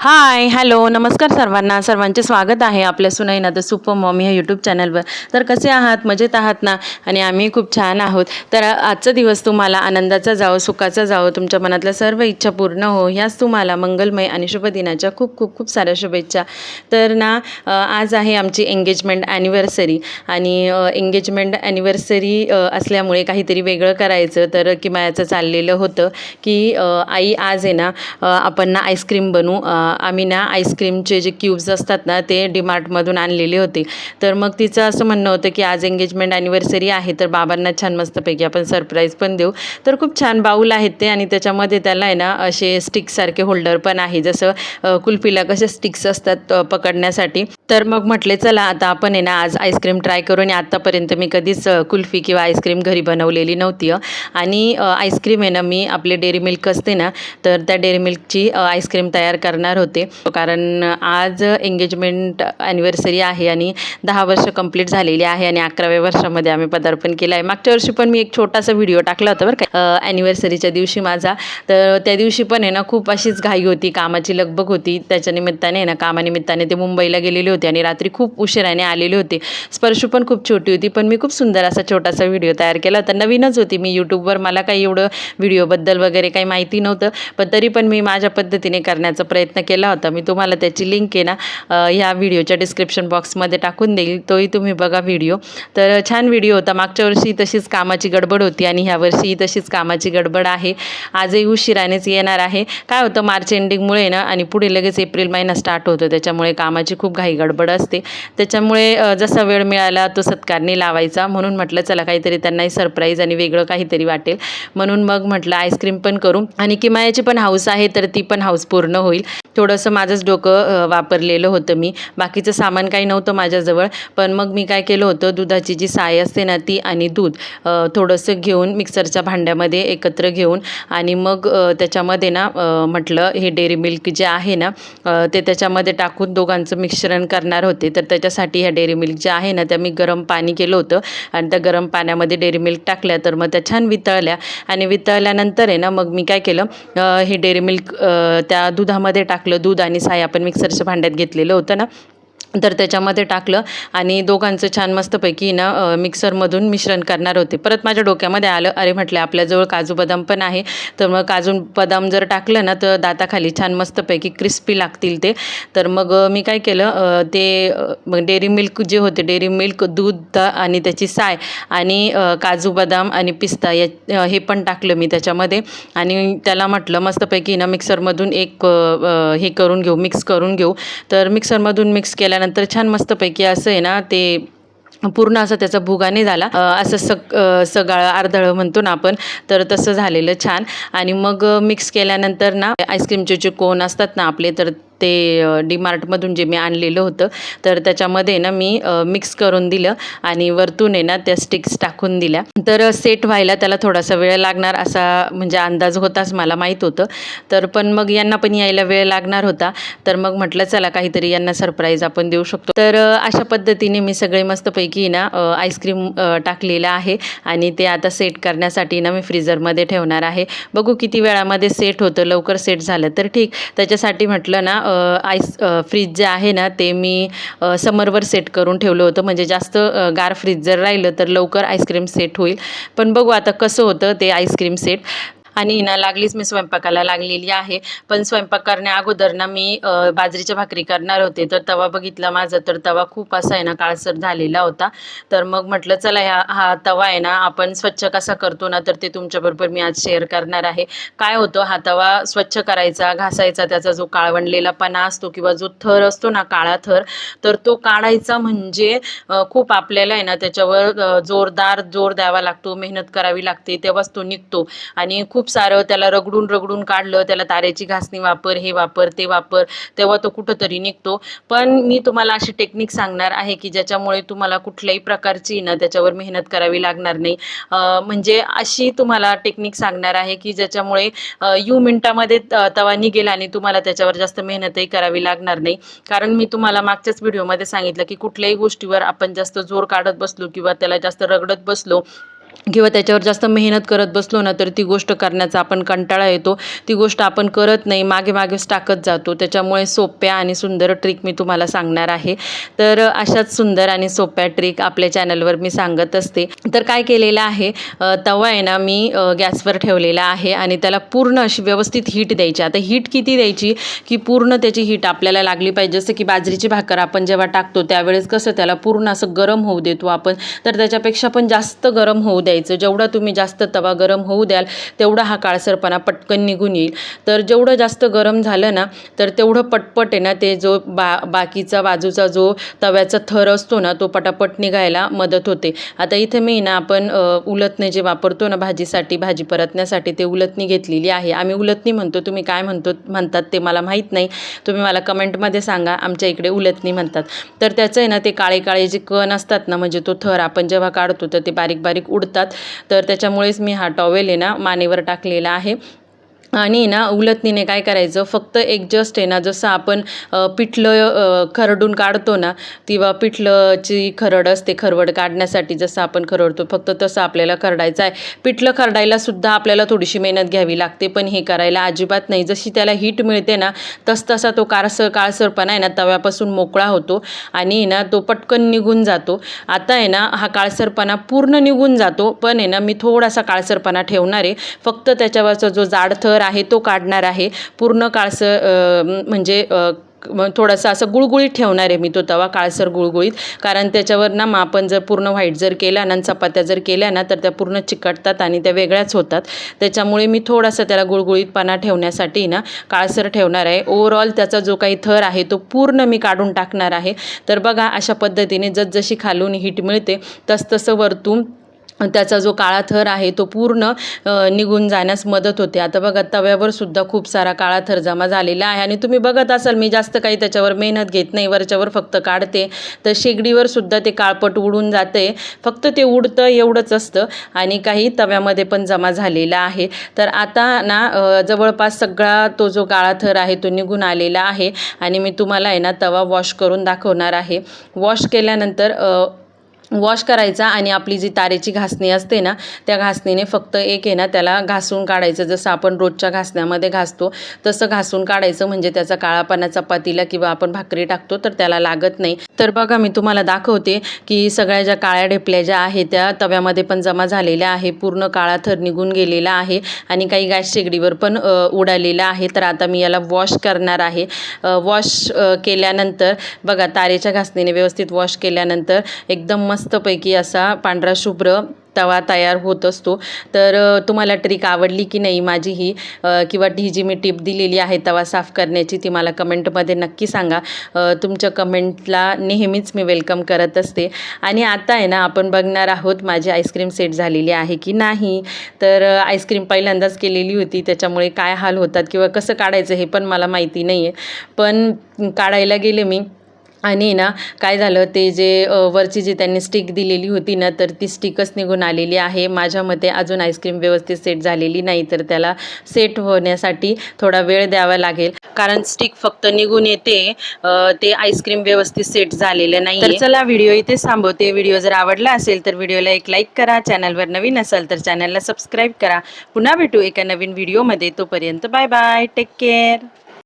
Hi hello नमस्कार सर्वांना. सर्वांचे स्वागत आहे आपल्या सुनाईना द सुपर मॉमी ह्या यूट्यूब चॅनलवर तर कसे आहात? मजेत आहात ना? आणि आम्ही खूप छान आहोत. तर आजचा दिवस तुम्हाला आनंदाचा जावो सुखाचा जावो तुमच्या मनातल्या सर्व इच्छा पूर्ण हो ह्याच तुम्हाला मंगलमय आणि शुभ दिनाच्या खूप खूप खूप साऱ्या शुभेच्छा. तर ना आज आहे आमची एंगेजमेंट ॲनिव्हर्सरी आणि एंगेजमेंट ॲनिव्हर्सरी असल्यामुळे काहीतरी वेगळं करायचं. तर किमायाचं चाललेलं होतं की आई आज आहे ना आपण ना आईस्क्रीम बनवू आम्ही ना आईस्क्रीमचे जे क्यूब्स असतात ना ते डीमार्टमधून आणलेले होते. तर मग तिचं असं म्हणणं होतं की आज एंगेजमेंट ॲनिव्हर्सरी आहे तर बाबांना छान मस्तपैकी आपण सरप्राईज पण देऊ. तर खूप छान बाऊल आहेत ते आणि त्याच्यामध्ये त्याला आहे ना असे स्टिक्ससारखे होल्डर पण आहे. जसं कुल्फीला कसे स्टिक्स असतात पकडण्यासाठी. तर मग म्हटले चला आता आपण आहे ना आज आईस्क्रीम ट्राय करू. आणि आत्तापर्यंत मी कधीच कुल्फी किंवा आईस्क्रीम घरी बनवलेली नव्हती आणि आईस्क्रीम आहे ना मी आपले डेअरी मिल्क असते ना तर त्या डेअरी मिल्कची आईस्क्रीम तयार करणार होते. कारण आज एंगेजमेंट ॲनिव्हर्सरी आहे आणि दहा वर्ष कंप्लीट झालेली आहे आणि अकराव्या वर्षामध्ये आम्ही पदार्पण केलं आहे. मागच्या वर्षी पण मी एक छोटासा व्हिडिओ टाकला होता बरं का. ॲनिव्हर्सरीच्या दिवशी माझा. तर त्या दिवशी पण आहे ना खूप अशीच घाई होती. कामाची लगबग होती. त्याच्या निमित्ताने आहे ना कामानिमित्ताने ते मुंबईला गेलेले होते आणि रात्री खूप उशिराने आलेले होते. स्पर्श पण खूप छोटी होती पण मी खूप सुंदर असा छोटासा व्हिडिओ तयार केला होता. नवीनच होती मी यूट्यूबवर मला काही एवढं व्हिडिओबद्दल वगैरे काही माहिती नव्हतं. पण तरी पण मी माझ्या पद्धतीने करण्याचा प्रयत्न केला केला होता. मी तुम्हाला त्याची लिंक आहे ना ह्या व्हिडिओच्या डिस्क्रिप्शन बॉक्समध्ये टाकून देईल. तोही तुम्ही बघा व्हिडिओ तर छान व्हिडिओ होता. मागच्या वर्षी तशीच कामाची गडबड होती आणि ह्या वर्षीही तशीच कामाची गडबड आहे. आजही उशिरानेच येणार आहे. काय होतं मार्च एंडिंगमुळे ना आणि पुढे लगेच एप्रिल महिना स्टार्ट होतो. त्याच्यामुळे कामाची खूप घाई गडबड असते. त्याच्यामुळे जसा वेळ मिळाला तो सत्कारने लावायचा. म्हणून म्हटलं चला काहीतरी त्यांनाही सरप्राईज आणि वेगळं काहीतरी वाटेल. म्हणून मग म्हटलं आईस्क्रीम पण करू. आणि किमायाची पण हाऊस आहे तर ती पण हाऊस पूर्ण होईल. थोडंसं माझंच डोकं वापरलेलं होतं मी. बाकीचं सामान काही नव्हतं माझ्याजवळ. पण मग मी काय केलं होतं दुधाची जी साय असते ना ती आणि दूध थोडंसं घेऊन मिक्सरच्या भांड्यामध्ये एकत्र घेऊन आणि मग त्याच्यामध्ये ना म्हटलं हे डेअरी मिल्क जे आहे ना ते त्याच्यामध्ये टाकून दोघांचं मिश्रण करणार होते. तर त्याच्यासाठी ह्या डेअरी मिल्क ज्या आहे ना त्या मी गरम पाणी केलं होतं आणि त्या गरम पाण्यामध्ये डेअरी मिल्क टाकल्या. तर मग त्या छान वितळल्या आणि वितळल्यानंतर आहे ना मग मी काय केलं हे डेअरी मिल्क त्या दुधामध्ये टाकलं. दूध आणि साय आपण मिक्सरच्या भांड्यात घेतलेलं होतं ना. तर त्याच्यामध्ये टाकलं आणि दोघांचं छान मस्तपैकी ना मिक्सरमधून मिश्रण करणार होते. परत माझ्या डोक्यामध्ये आलं अरे म्हटलं आपल्याजवळ काजू बदाम पण आहे. तर मग काजू बदाम जर टाकलं ना तर दाताखाली छान मस्तपैकी क्रिस्पी लागतील ते. तर मग मी काय केलं ते मग डेअरी मिल्क जे होते डेअरी मिल्क दूध आणि त्याची साय आणि काजू बदाम आणि पिस्ता या हे पण टाकलं मी त्याच्यामध्ये. आणि त्याला म्हटलं मस्तपैकी ना मिक्सरमधून एक हे करून घेऊ मिक्स करून घेऊ. तर मिक्सरमधून मिक्स केल्या त्यानंतर छान मस्तपैकी असं आहे ना ते पूर्ण असं त्याचा भुगाने झाला. असं सग सगाळ अर्धळं म्हणतो ना आपण तर तसं झालेलं छान. आणि मग मिक्स केल्यानंतर ना आईस्क्रीमचे जे कोन असतात ना आपले तर ते डीमार्टमधून जे मी आणलेलं होतं तर त्याच्यामध्ये ना मी मिक्स करून दिलं आणि वरतून आहे ना त्या स्टिक्स टाकून दिल्या. तर सेट व्हायला त्याला थोडासा वेळ लागणार असा म्हणजे अंदाज होताच मला माहीत होतं. तर पण मग यांना पण यायला वेळ लागणार होता. तर मग म्हटलं चला काहीतरी यांना सरप्राईज आपण देऊ शकतो. तर अशा पद्धतीने मी सगळे मस्तपैकी ना आईस्क्रीम टाकलेलं आहे आणि ते आता सेट करण्यासाठी ना मी फ्रीजरमध्ये ठेवणार आहे. बघू किती वेळामध्ये सेट होतं लवकर सेट झालं तर ठीक. त्याच्यासाठी म्हटलं ना आईस फ्रीज जे आहे ना ते मी समरवर सेट करून ठेवलं होतं. म्हणजे जास्त गार फ्रीज जर राहिलं तर लवकर आईस्क्रीम सेट होईल. पण बघू आता कसं होतं ते आईस्क्रीम सेट आणि हिना लागलीच मी स्वयंपाकाला लागलेली आहे. पण स्वयंपाक करण्या अगोदर ना मी बाजरीची बाजरीच्या भाकरी करणार होते. तर तवा बघितला माझा तर तवा खूप असा आहे ना काळसर झालेला होता. तर मग म्हटलं चला ह्या हा तवा आहे ना आपण स्वच्छ कसा करतो ना तर ते तुमच्याबरोबर मी आज शेअर करणार आहे. काय होतं हा तवा स्वच्छ करायचा घासायचा त्याचा जो काळवणलेला पणा असतो किंवा जो थर असतो ना काळा थर तर तो काढायचा म्हणजे खूप आपल्याला आहे ना त्याच्यावर जोरदार जोर द्यावा लागतो मेहनत करावी लागते तेव्हाच तो निघतो. आणि खूप सारं त्याला रगडून रगडून काढलं त्याला तारेची घासणी वापर हे वापर ते वापर तेव्हा तो कुठंतरी निघतो. पण मी तुम्हाला अशी टेक्निक सांगणार आहे की ज्याच्यामुळे तुम्हाला कुठल्याही प्रकारची ना त्याच्यावर मेहनत करावी लागणार नाही. म्हणजे अशी तुम्हाला टेक्निक सांगणार आहे की ज्याच्यामुळे यू मिनिटामध्ये तवा निघेल आणि तुम्हाला त्याच्यावर जास्त मेहनतही करावी लागणार नाही. कारण मी तुम्हाला मागच्याच व्हिडिओमध्ये सांगितलं की कुठल्याही गोष्टीवर आपण जास्त जोर काढत बसलो किंवा त्याला जास्त रगडत बसलो किंवा त्याच्यावर जास्त मेहनत करत बसलो ना तर ती गोष्ट करण्याचा आपण कंटाळा येतो. ती गोष्ट आपण करत नाही मागे मागेच टाकत जातो. त्याच्यामुळे सोप्या आणि सुंदर ट्रिक मी तुम्हाला सांगणार आहे. तर अशाच सुंदर आणि सोप्या ट्रिक आपल्या चॅनलवर मी सांगत असते. तर काय केलेलं आहे तवा आहे ना मी गॅसवर ठेवलेला आहे आणि त्याला पूर्ण अशी व्यवस्थित हीट द्यायची. आता हीट किती द्यायची? की पूर्ण त्याची हीट आपल्याला लागली पाहिजे. जसं की बाजरीची भाकर आपण जेव्हा टाकतो त्यावेळेस कसं त्याला पूर्ण असं गरम होऊ देतो आपण. तर त्याच्यापेक्षा पण जास्त गरम होऊ द्यायचं. जेवढा तुम्ही जास्त तवा गरम होऊ द्याल तेवढा हा काळसरपणा पटकन निघून येईल. तर जेवढं जास्त गरम झालं ना तर तेवढं पटपट आहे ना ते जो बा बाकीचा बाजूचा जो तव्याचा थर असतो ना तो पटापट निघायला मदत होते. आता इथे मी ना आपण अ, जे वापरतो ना भाजीसाठी भाजी परतण्यासाठी ते उलथणी घेतलेली आहे. आम्ही उलथणी म्हणतो. तुम्ही काय म्हणतो म्हणतात ते मला माहीत नाही. तुम्ही मला कमेंटमध्ये सांगा. आमच्या इकडे उलथणी म्हणतात. तर त्याचं आहे ना ते काळे काळे जे कण असतात ना म्हणजे तो थर आपण जेव्हा काढतो तर ते बारीक बारीक उडतात. होतात तर त्याच्यामुळेच मी हा टॉवेल आहे ना मानेवर टाकलेला आहे. आणि ना उलथणीने काय करायचं फक्त एक जस्ट आहे ना जसं आपण पिठलं खरडून काढतो ना किंवा पिठलंची खरड असते खरवड काढण्यासाठी जसं आपण खरडतो फक्त तसं आपल्याला खरडायचं आहे. पिठलं खरडायला सुद्धा आपल्याला थोडीशी मेहनत घ्यावी लागते पण हे करायला अजिबात नाही. जशी त्याला हीट मिळते ना तस तसा तो कारसर काळसरपणा आहे ना तव्यापासून मोकळा होतो आणि ना तो पटकन निघून जातो. आता आहे ना हा काळसरपणा पूर्ण निघून जातो पण आहे ना मी थोडासा काळसरपणा ठेवणार आहे. फक्त त्याच्यावरचा जो जाड थर आहे तो काढणार आहे. पूर्ण काळसर म्हणजे थोडासा असं गुळगुळीत ठेवणार आहे मी तो तवा काळसर गुळगुळीत. कारण त्याच्यावर ना मग आपण जर पूर्ण व्हाईट जर केला ना चपात्या जर केल्या ना तर त्या पूर्ण चिकटतात आणि त्या वेगळ्याच होतात. त्याच्यामुळे मी थोडासा त्याला गुळगुळीतपणा ठेवण्यासाठी ना काळसर ठेवणार आहे. ओवरऑल त्याचा जो काही थर आहे तो पूर्ण मी काढून टाकणार आहे. तर बघा अशा पद्धतीने जसजशी खालून हीट मिळते तसतसं वरतून त्याचा जो काळा थर आहे तो पूर्ण निघून जाण्यास मदत होते. आता बघा तव्यावर सुद्धा खूप सारा काळा थर जमा झालेला आहे आणि तुम्ही बघत असाल मी जास्त काही त्याच्यावर मेहनत घेत नाही वरच्यावर फक्त काढते. तर शेगडीवर सुद्धा ते काळपट उडून जाते. फक्त ते उडतं एवढंच असतं आणि काही तव्यामध्ये पण जमा झालेला आहे. तर आता ना जवळपास सगळा तो जो काळा थर आहे तो निघून आलेला आहे आणि मी तुम्हाला आहे ना तवा वॉश करून दाखवणार आहे. वॉश केल्यानंतर वॉश करायचा आणि आपली जी तारेची घासणी असते ना त्या घासणीने फक्त एक आहे ना त्याला घासून काढायचं. जसं आपण रोजच्या घासण्यामध्ये घासतो तसं घासून काढायचं. म्हणजे त्याचा काळापणा चपातीला किंवा आपण भाकरी टाकतो तर त्याला लागत नाही. तर बघा मी तुम्हाला दाखवते की सगळ्या ज्या काळ्या ढेपल्या ज्या आहेत त्या तव्यामध्ये पण जमा झालेल्या आहे पूर्ण काळा थर निघून गेलेला आहे आणि काही गॅस शेगडीवर पण उडालेला आहे. तर आता मी याला वॉश करणार आहे. वॉश केल्यानंतर बघा तारेच्या घासणीने व्यवस्थित वॉश केल्यानंतर एकदम मस्त मस्तपैकी असा पांढरा शुभ्र तवा तयार होत असतो. तर तुम्हाला ट्रिक आवडली की नाही माझी ही? किंवा ही जी मी टिप दिलेली आहे तवा साफ करण्याची ती मला कमेंटमध्ये नक्की सांगा. तुमच्या कमेंटला नेहमीच मी वेलकम करत असते. आणि आता आहे ना आपण बघणार आहोत माझी आईस्क्रीम सेट झालेली आहे की नाही? तर आईस्क्रीम पहिल्यांदाच केलेली होती त्याच्यामुळे काय हाल होतात किंवा कसं काढायचं हे पण मला माहिती नाही आहे पण काढायला गेले मी. आणि ना काय झालं ते जे वरची जी त्यांनी स्टिक दिलेली होती ना तर ती स्टिकच निघून आलेली आहे. माझ्या मते अजून आईस्क्रीम व्यवस्थित सेट झालेली नाही तर त्याला सेट होण्यासाठी थोडा वेळ द्यावा लागेल. कारण स्टिक फक्त निघून येते ते आईस्क्रीम व्यवस्थित सेट झालेलं नाही तर चला व्हिडिओ इथे थांबवते. व्हिडिओ जर आवडला असेल तर व्हिडिओला एक लाईक करा. चॅनलवर नवीन असाल तर चॅनलला सबस्क्राईब करा. पुन्हा भेटू एका नवीन व्हिडिओमध्ये. तोपर्यंत बाय बाय. Take care.